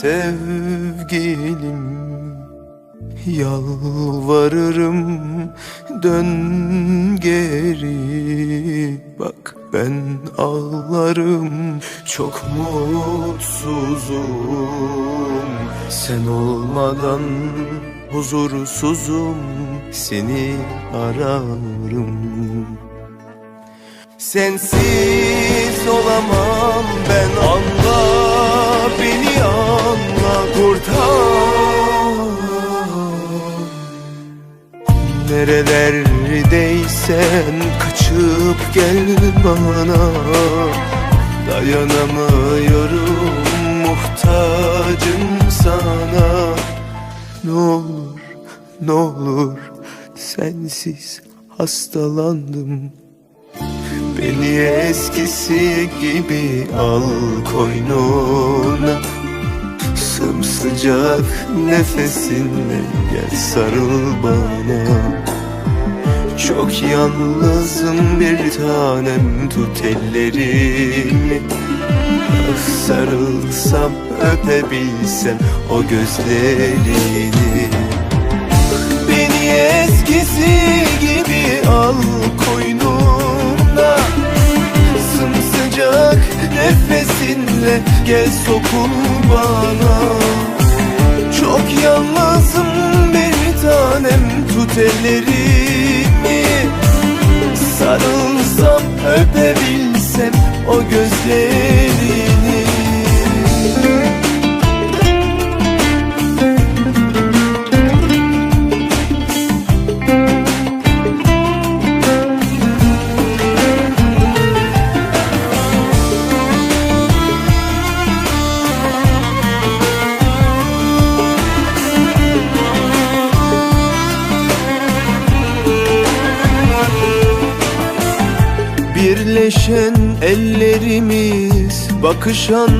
sevgilim Yalvarırım dön geri. Bak ben ağlarım çok mutsuzum. Sen olmadan huzursuzum Seni ararım. Sensiz olamam ben anla Nerelerdeysen kaçıp gel bana. Dayanamıyorum muhtacım sana. Ne olur ne olur sensiz hastalandım. Beni eskisi gibi al koynuna. Sımsıcak nefesinle gel sarıl bana Çok yalnızım bir tanem tut ellerimi sarılsam öpebilsem o gözlerini. Beni eskisi gibi al koynuna. Sımsıcak nefesinle gel sokul bana. Çok yalnızım bir tanem tut ellerimi Sarılsam Birleşen ellerimiz, bakışan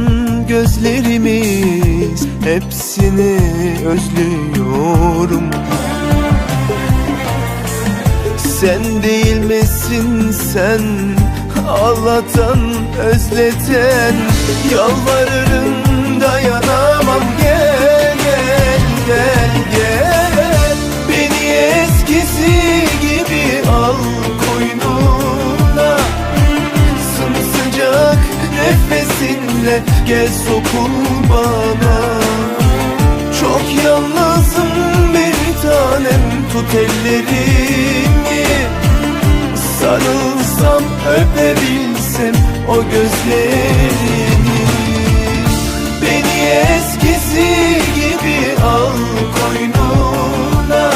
gözlerimiz Hepsini özlüyorum. Sen değil misin sen? Ağlatan, özleten Yalvarırım gel sokul bana. Çok yalnızım bir tanem. Tut ellerimi. Sarılsam öpebilsem o gözlerini Beni eskisi gibi al koynuna.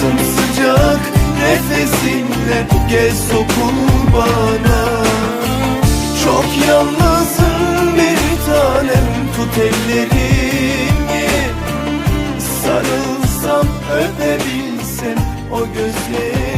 Sımsıcak nefesinle gel sokul bana o gözlerin